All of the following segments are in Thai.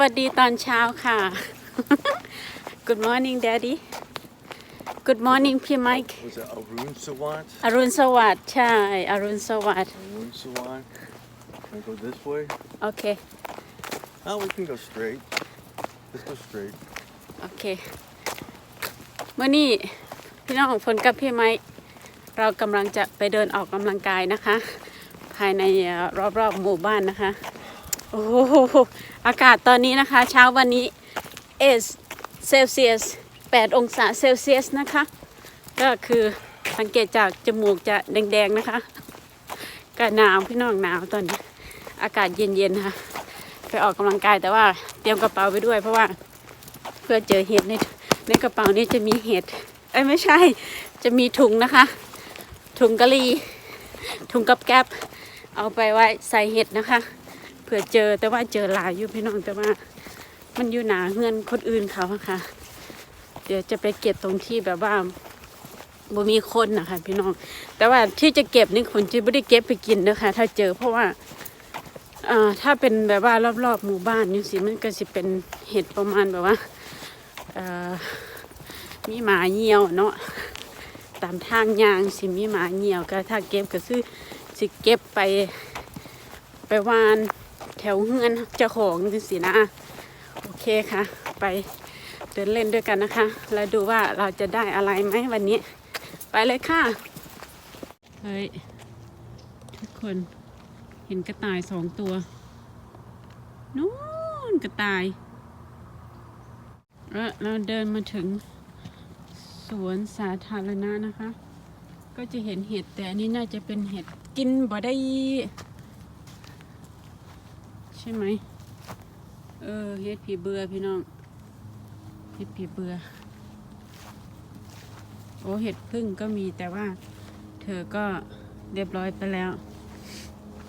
วัสดีตอนเช้าค่ะ Good morning Daddy Good morning พี่ไมค์ Was it Arun Sawant? อรุณสวัสดิ์ใช่ อรุณสวัสดิ์ Arun Sawant. Can I go this way? โอเค Oh, we can go straight. Let's go straight. โอเคเมื่อนี้พี่น้องฝนกับพี่ไม้เรากำลังจะไปเดินออกกำลังกายนะคะ ภายในเอ่อรอบๆหมู่บ้านนะคะ โอ้โหอากาศตอนนี้นะคะ เช้าวันนี้ is Celsius 8องศาเซลเซียสนะคะ ก็คือสังเกตจากจมูกจะแดงๆนะคะก็หนาวพี่น้องหนาวตอนนี้ อากาศเย็นๆนะคะไปออกกำลังกายแต่ว่าเตรียมกระเป๋าไปด้วย เพราะว่าเพื่อเจอเห็ดในในกระเป๋านี้จะมีเห็ดเอ้ไม่ใช่จะมีถุงนะคะ ถุงกะหรี่ถุงกับแก๊บเอาไปไว้ใส่เห็ดนะคะ ผื่อเจอแต่ว่าเจอหลายอยู่พี่น้องแต่ว่า มันอยู่หนาเงินคนอื่นเขาค่ะ เดี๋ยวจะไปเก็บตรงที่แบบว่าบ่มีคนนะคะพี่น้อง แต่ว่าที่จะเก็บนี่คนจะไม่ได้เก็บไปกินนะคะถ้าเจอเพราะว่าถ้าเป็นแบบว่ารอบๆหมู่บ้านนี่สิมันก็สิเป็นเห็ดประมาณแบบว่ามีหมาเหี่ยวเนาะตามทางยางสิมีหมาเหี่ยวก็ถ้าเก็บก็ซื้อสิเก็บไปไปวาน แถวเฮือนเจ้าของจังสินะโอเคค่ะ ไปเดินเล่นด้วยกันนะคะ แล้วดูว่าเราจะได้อะไรไหมวันนี้ ไปเลยค่ะ เฮ้ย ทุกคนเห็นกระต่ายสองตัวนู้นกระต่ายแล้วเราเดินมาถึงสวนสาธารณะนะคะ ก็จะเห็นเห็ดแต่อันนี้น่าจะเป็นเห็ดกินบ่ได้ ใช่ไหมเออเห็ดผีเบื่อพี่น้องเห็ดผีเบื่อโอ้เห็ดพึ่งก็มีแต่ว่า เธอก็เรียบร้อยไปแล้ว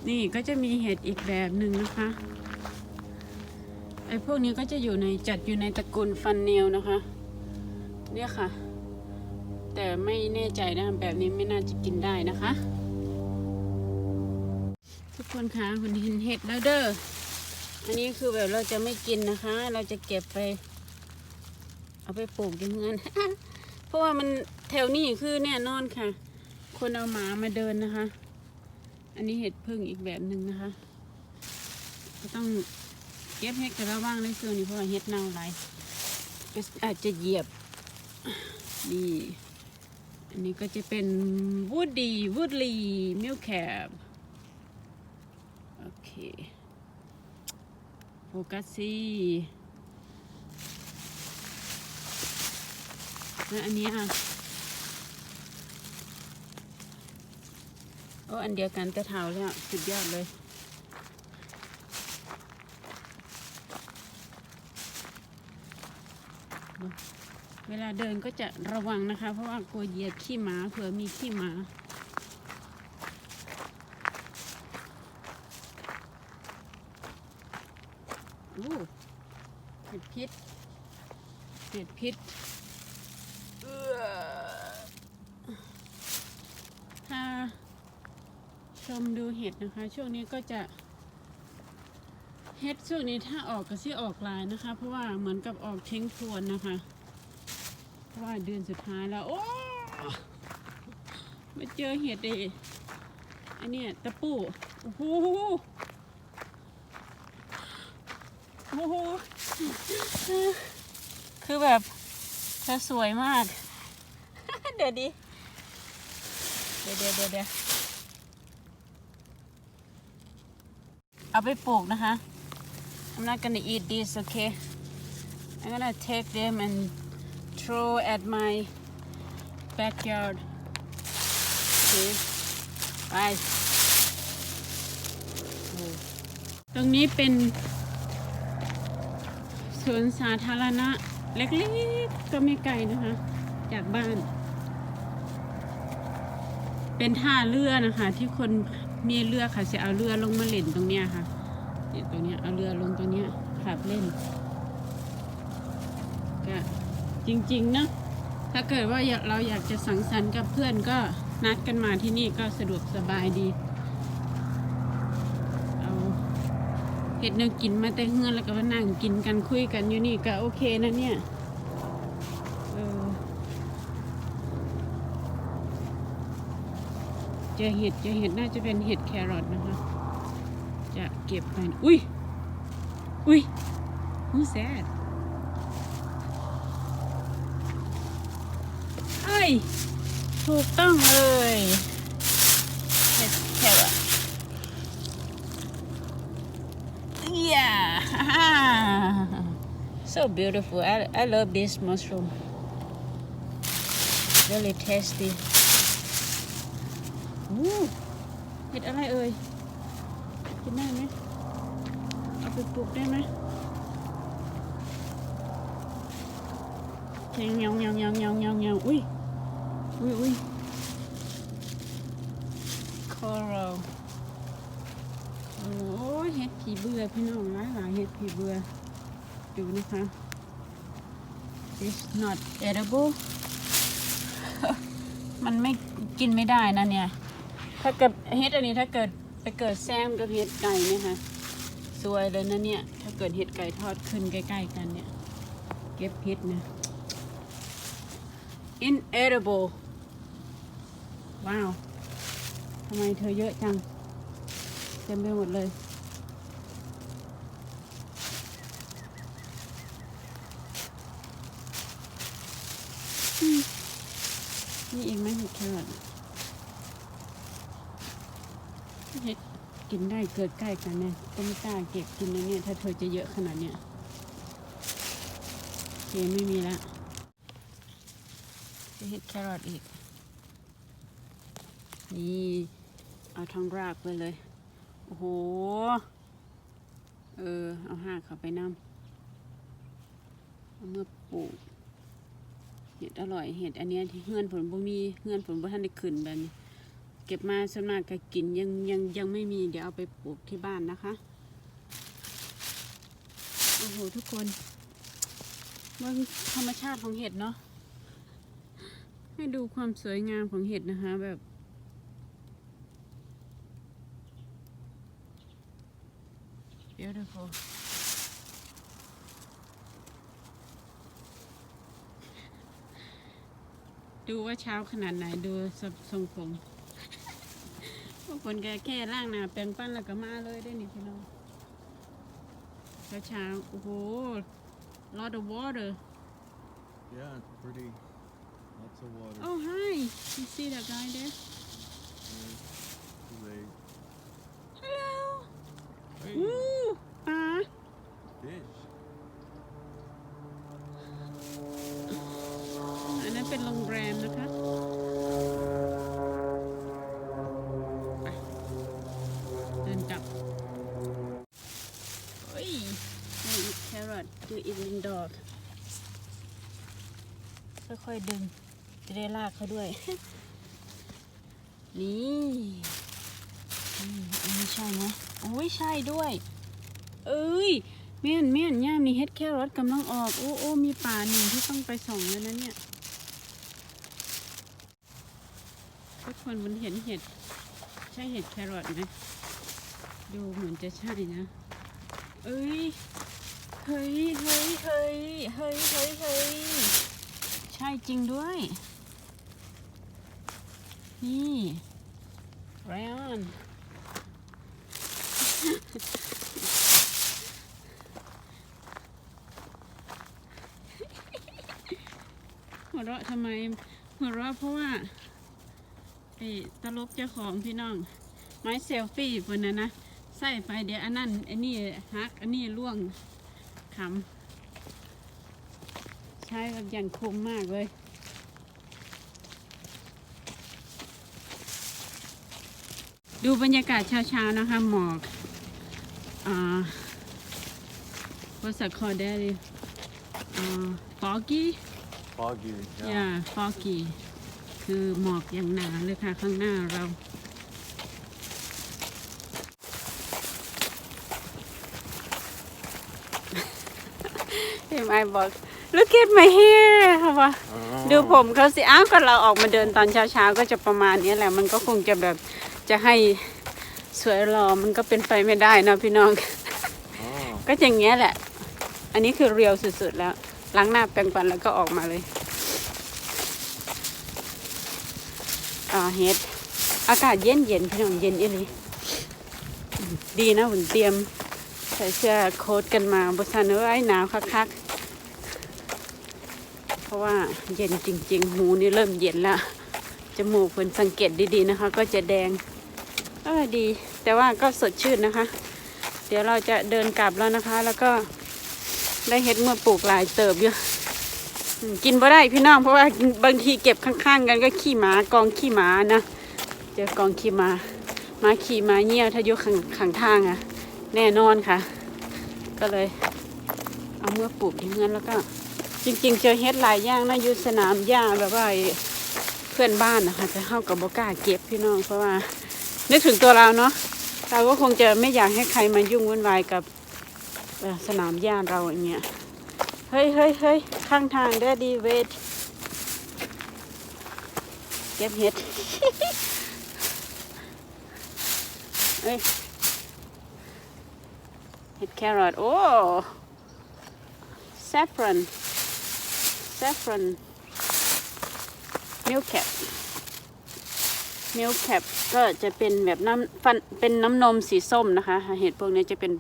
นี่ก็จะมีเห็ดอีกแบบหนึ่งนะคะไอ้พวกนี้ก็จะอยู่ในจัดอยู่ในตระกูลฟันเนลนะคะ เนี่ยค่ะ แต่ไม่แน่ใจนะแบบนี้ไม่น่าจะกินได้นะคะ ทุกคนคะคุณเห็นเห็ดแล้วเด้อ อันนี้คือแบบเราจะไม่กินนะคะ เราจะเก็บไป เอาไปปลูกที่เงิน เพราะว่ามันแถวนี้คือแน่นอนค่ะ คนเอาหมามาเดินนะคะ อันนี้เห็ดพึ่งอีกแบบหนึ่งนะคะ ก็ต้องเก็บเห็ดกันระว่างในส่วนนี้เพราะว่าเห็ดเน่าหลายก็อาจจะเหยียบนี่อันนี้ก็จะเป็นวูดดีวูดลีมิลแคบโอเค โฟกัสซี่แล้วอันนี้อะโอ้อันเดียวกันแต่เท้าแล้วสุดยอดเลยเวลาเดินก็จะระวังนะคะ เพราะว่ากลัวเหยียบขี้หมาเผื่อมีขี้หมา อู้เห็ดพิษเห็ดพิษเอื้อถ้าชมดูเห็ดนะคะ ช่วงนี้ก็จะเห็ดช่วงนี้ถ้าออกก็สิออกลายนะคะ เพราะว่าเหมือนกับออกทิ้งทวนนะคะ เพราะว่าเดือนสุดท้ายแล้ว โอ้มาเจอเห็ดเออันเนี้ยตะปูโอ้โห โอ้โหคือแบบเธอสวยมาก เดี๋ยวดิเดี๋ยวเดี๋ยวเดี๋ยวเอาไปปลูกนะคะ I'm not gonna eat this okay I'm gonna take them and throw at my backyard okay ไปโอ้ตรงนี้เป็น สวนสาธารณะ เล็กๆก็ไม่ไกลนะคะ จากบ้าน เป็นท่าเรือนะคะ ที่คนมีเรือค่ะจะเอาเรือลงมาเล่นตรงเนี้ยค่ะเนี่ยตรงเนี้ยเอาเรือลงตรงเนี้ยขับเล่นก็จริงๆนะถ้าเกิดว่าเราอยากจะสังสรรค์กับเพื่อนก็นัดกันมาที่นี่ก็สะดวกสบายดี เห็ดแนวกินมาแต่เฮือนแล้วก็มานั่งกินกันคุยกันอยู่นี่ก็โอเคนะเนี่ยเออเจอเห็ดเจอเห็ดน่าจะเป็นเห็ดแครอทนะคะ จะเก็บกันอุ้ยอุ้ย who's that เอ้ยถูกต้องเลยเห็ดแครอท Yeah. So beautiful. I, I love this mushroom. Really tasty. Ooh. เห็ดอะไรเอ่ย กินได้ไหมเอาไปปลูกได้ไหมเงาเงาเงาเงาเงาเงาอุ้ยอุ้ยอุ้ย coral โอ้ยเห็ด ผีเบื่อพี่น้องหลายหลายเห็ดผีเบื่อดูนะคะ it's not edible มันไม่กินไม่ได้นะเนี่ย ถ้าเกิดเห็ดอันนี้ถ้าเกิดไปเกิดแซมกับเห็ดไก่เนี่ยคะสวยเลยนะเนี่ย ถ้าเกิดเห็ดไก่ทอดขึ้นใกล้ๆกันเนี่ย เก็บเห็ดนะ inedible ว้าว ทำไมเธอเยอะจัง เต็มไปหมดเลย อืม มีอีกไหมเห็ดแครอทเห็ดกินได้เกิดใกล้กันเนี่ยก็ไม่กล้าเก็บกินนะเนี่ย ถ้าเธอจะเยอะขนาดเนี้ยโอเคไม่มีละจะเห็ดแครอทอีก นี่ เอาทองรากไปเลย โอ้โห เออ เอาหากเข้าไปน้ำเอาเมื่อปลูกเห็ดอร่อยเห็ดอันเนี้ยที่เฮือนผลบ่มีเฮือนผลบ่ทันได้ขึ้นแบบนี้ เก็บมาส่วนมากก็กินยังยังยังไม่มีเดี๋ยวเอาไปปลูกที่บ้านนะคะโอ้โหทุกคนเมืองธรรมชาติของเห็ดเนาะให้ดูความสวยงามของเห็ดนะคะแบบ beautiful ดูว่าเช้าขนาดไหนดูทรงทรงผมบางคนแกแค่ล่างหน้าแปรงปั้นแล้วก็มาเลยได้นี่พี่น้องเช้าเช้าๆโอ้โห lot of water Yeah, it's pretty. Lots of water. oh hi you see that guy there Too late. hello Hey, อู้ปลา fish. เป็นโรงแรมนะคะไปเดินกลับเฮ้ยนี่แครอทคืออีกหนึ่งดอกค่อยๆดึงจะได้ลากเขาด้วย นี่อันนี้ใช่ไหมโอ้ยใช่ด้วย เอ้ยเม่นเม่นย่ามนี่เฮ็ดแครอทกำลังออก โอ้โอ้มีป่าหนึ่งที่ต้องไปส่องแล้วนะเนี่ย ทุก คนมันเห็นเห็ด ใช่เห็ดแครอทไหมดูเหมือนจะใช่นะ เอ้ย เฮ้ย เฮ้ย เฮ้ย เฮ้ย เฮ้ย เฮ้ย ใช่จริงด้วย นี่ไรออนหัวเราะทำไมหัวเราะเพราะว่า ไอ้ตลกเจ้าของพี่น้อง ไม้เซลฟี่บนนั้นนะใส่ไปเดี๋ยวอันนั้นอันนี้ฮักอันนี้ล่วงขำใช้แบบอย่างคมมากเลยดูบรรยากาศเช้าๆนะคะหมอกอ่า what's that called daddy อ่า foggy Foggy. อย่า foggy คือหมอกอย่างหนาเลยค่ะข้างหน้าเราเห็นไหมบอก look at my hair ค่ะว่าดูผมเขาสิ อ้าวก็เราออกมาเดินตอนเช้าๆ ก็จะประมาณนี้แหละ มันก็คงจะแบบจะให้สวยหล่อมันก็เป็นไปไม่ได้เนอะพี่น้อง Oh ก็อย่างเงี้ยแหละ อันนี้คือเรียวสุดๆแล้ว ล้างหน้าแปรงฟันแล้วก็ออกมาเลย อ่า เฮ็ด อากาศเย็นเย็นๆพี่น้องเย็นอีหลีอืมดีนะหุ่นเตรียม ใส่เสื้อโค้ทกันมาบซันเอ้ยหนาวคักๆ เพราะว่าเย็นจริง ๆ หูนี่เริ่มเย็นแล้วจมูกเพิ่นสังเกตดีๆนะคะ ก็จะแดงเออดี แต่ว่าก็สดชื่นนะคะ เดี๋ยวเราจะเดินกลับแล้วนะคะ แล้วก็ได้เฮ็ดเมื่อปลูกหลายเติบอยู่อืม กินบ่ได้พี่น้องเพราะว่าบางทีเก็บข้างๆ กันก็ขี้หมากองขี้หมานะเจอกองขี้หมาหมาขี่หมาเงี้ยวถ้ายู่ข้างข้างทางอะแน่นอนค่ะ ก็เลย เอาเมื่อปลูกอย่างนั้นแล้วก็ จริง ๆ เจอเฮ็ดหลายอย่างนะอยู่สนามหญ้าแบบว่าเพื่อนบ้านนะคะจะเข้ากับบกล้าเก็บพี่น้องเพราะว่านึกถึงตัวเราเนาะเราก็คงจะไม่อยากให้ใครมายุ่งวุ่นวายกับสนามหญ้าเราอย่างเงี้ย เฮ้ยเฮ้ยเฮ้ยข้างทางเด้ดีเวทเก็บเห็ดเอ้ยเห็ดแครอทโอ้ saffron saffron milk cap milk cap ก็จะเป็นแบบน้ำฟันเป็นน้ำนมสีส้มนะคะ เห็ดพวกนี้จะเป็น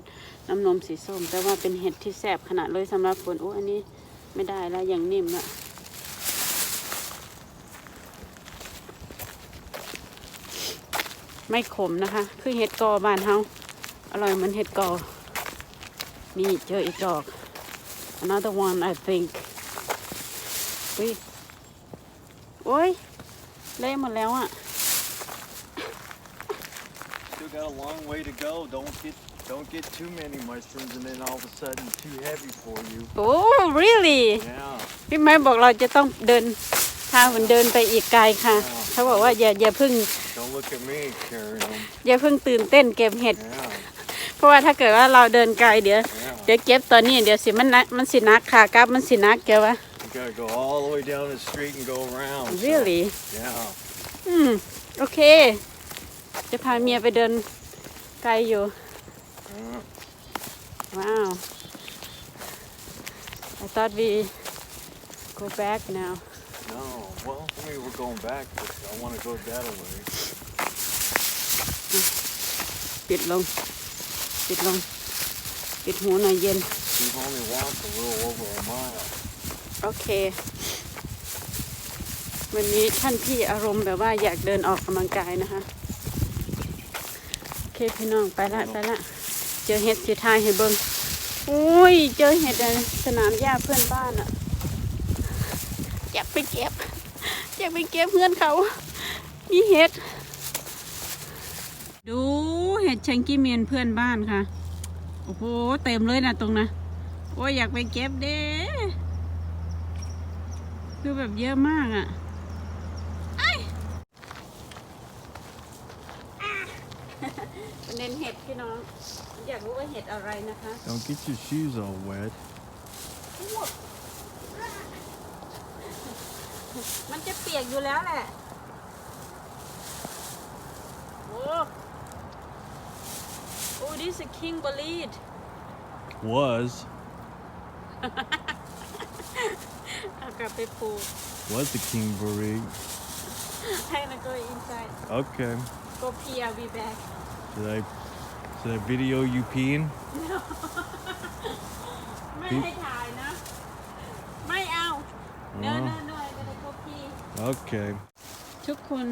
น้ำนมสีส้ม แต่ว่าเป็นเห็ดที่แซ่บขนาดเลยสำหรับคนโอ้อันนี้ไม่ได้แล้วอย่างนิ่มอะไม่ขมนะคะ คือเห็ดกอบานเฮาอร่อยเหมือนเห็ดกอนี่เจออีกดอก another one I think อุ้ยโอ้ยเละหมดแล้วอะ Still got a long way to go. Don't get don't get too many mushrooms and then all of a sudden too heavy for you. โอ้ really Yeah. พี่ไม้บอกเราจะต้องเดินพาหุ่นเดินไปอีกไกลค่ะ เขาบอกว่าอย่าอย่าเพึ่ง Don't look at me carrying them. อย่าเพึ่งตื่นเต้นเก็บเห็ด Yeah. เพราะว่าถ้าเกิดว่าเราเดินไกลเดี๋ยว Yeah. เดี๋ยวเก็บตอนนี้เดี๋ยวสิมันนักมันสินักค่ะกลับมันสินักแกวะ You gotta go all the way down the street and go around. so, really Yeah. อืม โอเค จะพาเมียไปเดินไกลอยู่ yeah. ว้าว I thought we go back now No. Well, I mean we're going back, but I want to go that way. ปิดลง ปิดลง ปิดหูหน่อยเย็น We've only walked a little over a mile. โอเค วันนี้ท่านพี่อารมณ์แบบว่าอยากเดินออกกำลังกายนะคะ โอเคพี่น้องไปละไปละ เจอเห็ดสีทายให้เบิงอุ้ย เจอเห็ดในสนามหญ้าเพื่อนบ้านอะอยากไปเก็บอยากไปเก็บเพื่อนเขามีเห็ด ดูเห็ดเชงกี้เมียนเพื่อนบ้านค่ะ โอ้โห เต็มเลยนะตรงนะโอ้ยอยากไปเก็บเด้คือแบบเยอะมากอะ่ะไอ้ประเด็นเห็ดพี่น้อง อยากรู้ว่าเห็ดอะไรนะคะ Don't get your shoes all wet. มันจะเปียกอยู่แล้วแหละ โอ้ โอ้ this is king bolid Was เอากลับไปปลูก was the king breed. ให้มัน go inside Okay. go pee I'll be back Should I should I video you peeing? ไม่ให้ถ่ายนะ ไม่เอา no no no I gotta go pee Okay. ทุกคน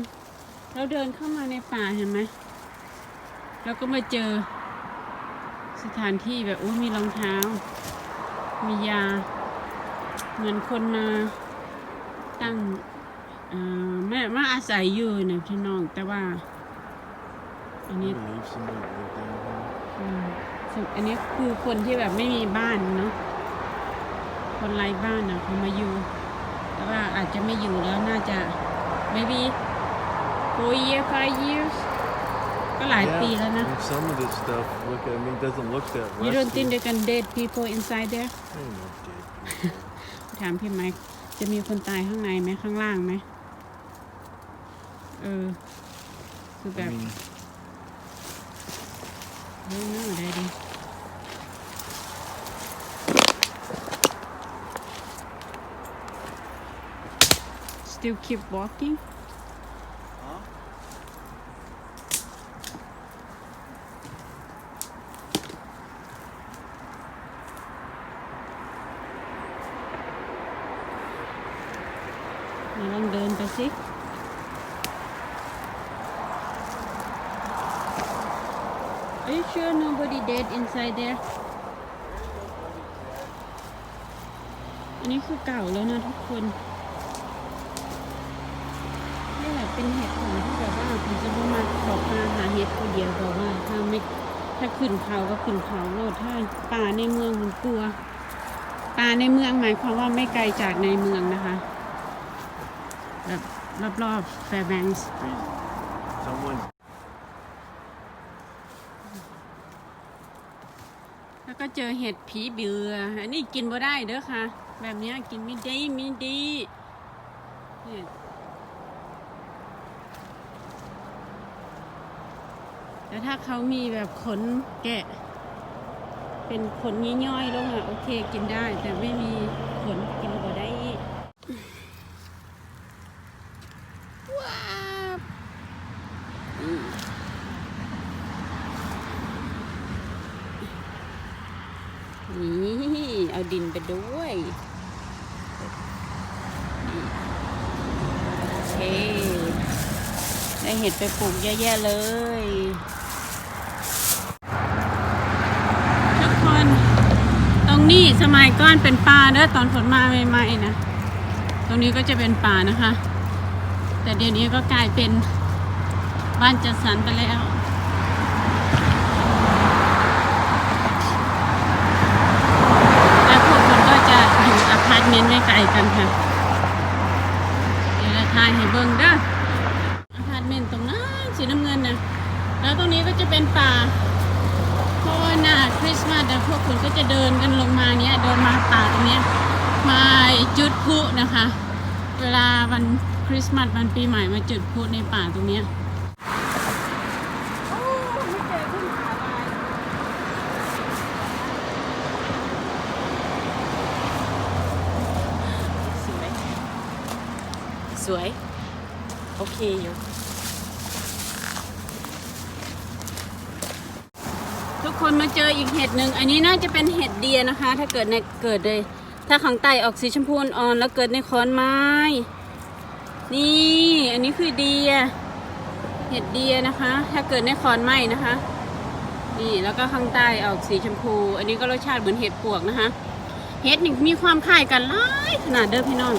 เราเดินเข้ามาในป่าเห็นไหมเราก็มาเจอ สถานที่แบบโอ้มีรองเท้า มียา เหมือนคนมาตั้งเอ่อแม่มาอาศัยอยู่นะพี่น้องแต่ว่า อันนี้ believe somebody lived อันนี้คือคนที่แบบไม่มีบ้านเนาะคนไร้บ้านอะเขามาอยู่ แต่ว่าอาจจะไม่อยู่แล้วน่าจะ maybe four year five years ก็หลายปีแล้วนะ and Some of this stuff look I mean doesn't look that rusty. you don't think they can dead people inside there Ain't no dead people. ถามพี่ไมค์จะมีคนตายข้างในไหมข้างล่างไหมเออคือแบบ Still keep walking? Dead inside there อันนี้คือเก่าแล้วนะทุกคนนี่แหละเป็นเหตุผลที่แบบว่าผมจะไม่มาขอบมาหาเห็ดคนเดียวแบบว่าถ้าไม่ถ้าขึ้นเขาก็ขึ้นเขาโลดถ้าป่าในเมืองมันกลัวป่าในเมืองหมายความว่าไม่ไกลจากในเมืองนะคะแบบรอบๆแฟร์แบงส์ Someone แล้ว ก็เจอเห็ดผีเบืออันนี้กินบ่ได้เด้อค่ะ แบบนี้กินไม่ได้ไม่ดีเนี่ยแต่ถ้าเขามีแบบขนแกะ เป็นขนย่อยๆลงอะโอเคกินได้ แต่ไม่มีขนกินบ่ได้ว้าวอืม นี่ เอาดินไปด้วยโอเคได้เห็ดไปปลูกเยอะแยะเลยทุกคน ตรงนี้สมัยก่อนเป็นป่าเด้อตอนฝนมาใหม่ๆนะ ตรงนี้ก็จะเป็นป่านะคะ แต่เดี๋ยวนี้ก็กลายเป็นบ้านจัดสรรไปแล้ว และพวกคนก็จะอยู่อพาร์ต เมนต์ไม่ไกลกันค่ะเดี๋ยวเราทายให้เบิ่งด้ออพาร์ตเมนต์ตรงนั้นสีน้ำเงินนะแล้วตรงนี้ก็จะเป็นป่าเพราะว่าหน้าคริสต์มาสพวกคุณก็จะเดินกันลงมาเนี้ยเดินมาป่าตรงเนี้ยมาจุดพลุนะคะ เวลาวันคริสต์มาสวันปีใหม่มาจุดพลุในป่าตรงเนี้ยโอ้ไม่เจอพึ่งขาลาย สวย สวย โอเคอยู่ ทุกคนมาเจออีกเห็ดหนึ่งอันนี้น่าจะเป็นเห็ดเดียนะคะ ถ้าเกิดในเกิดเลย ถ้าข้างใต้ออกสีชมพูอ่อนแล้วเกิดในขอนไม้ นี่ อันนี้คือเดีย เห็ดเดียนะคะ ถ้าเกิดในขอนไม้นะคะนี่แล้วก็ข้างใต้ออกสีชมพู อันนี้ก็รสชาติเหมือนเห็ดปวกนะคะ เห็ดนี่มีความคล้ายกันหลายขนาดเด้อพี่น้อง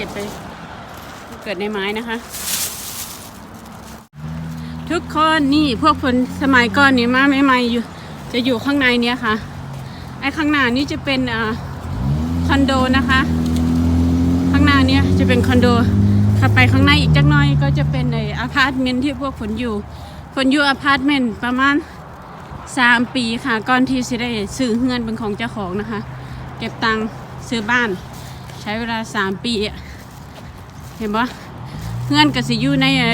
ก็บไปเกิดในไม้นะคะ ทุกคนนี่พวกคนสมัยก่อนนี่มาใหม่ๆอยู่จะอยู่ข้างในเนี้ยค่ะ ไอ้ข้างหน้านี่จะเป็นอ่าคอนโดนะคะ ข้างหน้าเนี้ยจะเป็นคอนโดขับไปข้างในอีกจักหน้อยก็จะเป็นในอพาร์ตเมนต์ที่พวกฝนอยู่ฝนอยู่อพาร์ตเมนต์ประมาณสามปีค่ะก่อนที่จะได้ซื้อเงินเป็นของเจ้าของนะคะ เก็บตังค์ซื้อบ้าน ใช้เวลาสามปีอะ เห็นปะเงินกับสิอยู่ในไอ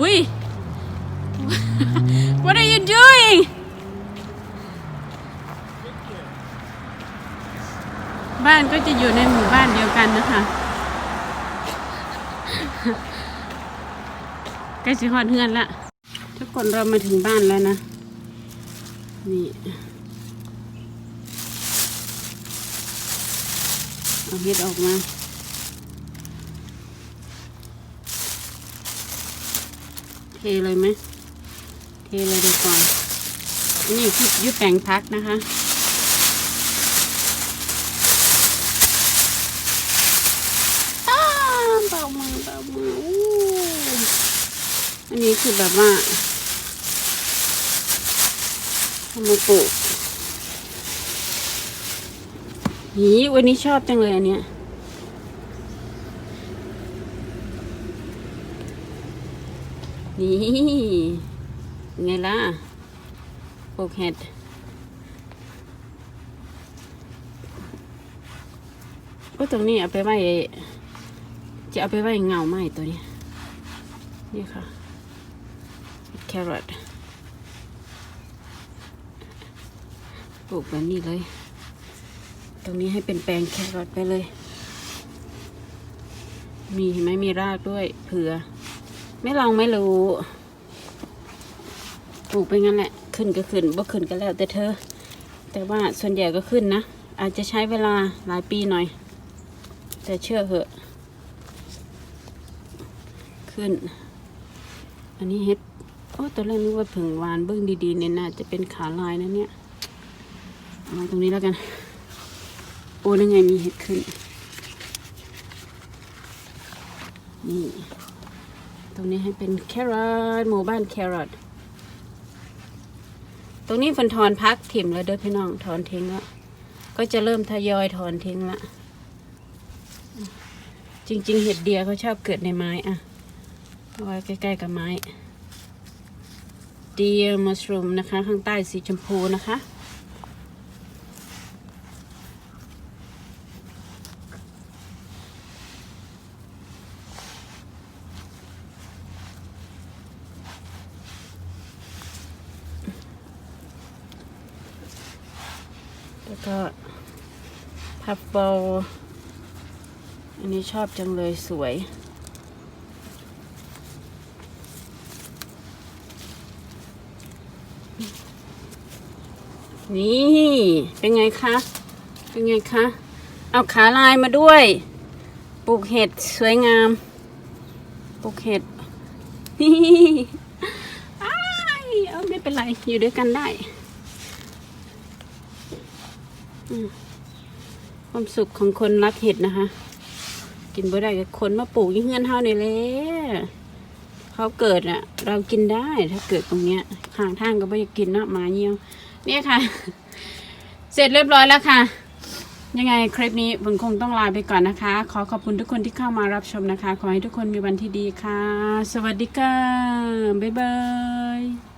อุ้ย What are you doing บ้านก็จะอยู่ในหมู่บ้านเดียวกันนะคะใกล้สิฮอดเฮือนละทุกคนเรามาถึงบ้านแล้วนะ นี่เอาเห็ดออกมา เทเลยไหมเทเลยดีกว่าอันนี้คืออยุแปลงพักนะคะอ้าวเบามือเบามืออู้อันนี้คือแบบว่าทำมาปลูกหีวันนี้ชอบจังเลยอันเนี้ย นี่ไงล่ะปลูกเห็ดก็ตรงนี้เอาไปไว้จะเอาไปไว้เงาไม้ตัวนี้ นี่ค่ะ แครอทปลูกแบบนี้เลย ตรงนี้ให้เป็นแปลงแครอทไปเลย มีเห็นไหมมีรากด้วยเผื่อ ไม่ลองไม่รู้ปลูกไปงั้นแหละ ขึ้นก็ขึ้นบ่ขึ้นก็แล้วแต่เธอ แต่ว่าส่วนใหญ่ก็ขึ้นนะ อาจจะใช้เวลาหลายปีหน่อย แต่เชื่อเหอะ ขึ้น อันนี้เฮ็ดโอ้ตอนแรกนึกว่าผึ่งวานเบิ้องดีๆเนี่ยน่าจะเป็นขาลายนะเนี่ยเอามาตรงนี้แล้วกัน โอ้นั่นไงมีเห็ดขึ้น นี่ ตรงนี้ให้เป็นแครอทหมู่บ้านแครอทตรงนี้ฝนถอนพักถิ่มแล้วเด้อพี่น้องถอนทิ้งแล้วก็จะเริ่มทยอยถอนทิ้งละจริง ๆ เห็ดเดียเขาชอบเกิดในไม้อะเอาไว้ใกล้ ๆ กับไม้เดียมัสรูมนะคะ ข้างใต้สีชมพูนะคะ แล้วก็ พับเบลอันนี้ชอบจังเลยสวย นี่ เป็นไงคะ เป็นไงคะ เอาขาลายมาด้วย ปลูกเห็ดสวยงาม ปลูกเห็ด นี่อ้ายเอาไม่เป็นไร อยู่ด้วยกันได้ ความสุขของคนรักเห็ดนะคะ กินบ่ได้กับคนมาปลูกยี่เงื่อนเฮานี่แหละเขาเกิดอะ เรากินได้ถ้าเกิดตรงเนี้ยข้างทางก็ไม่อยากกินเนาะหมาเยี่ยวเนี่ยค่ะ เสร็จเรียบร้อยแล้วค่ะ ยังไงคลิปนี้ผมคงต้องลาไปก่อนนะคะ ขอขอบคุณทุกคนที่เข้ามารับชมนะคะ ขอให้ทุกคนมีวันที่ดีค่ะ สวัสดีค่ะบ๊ายบาย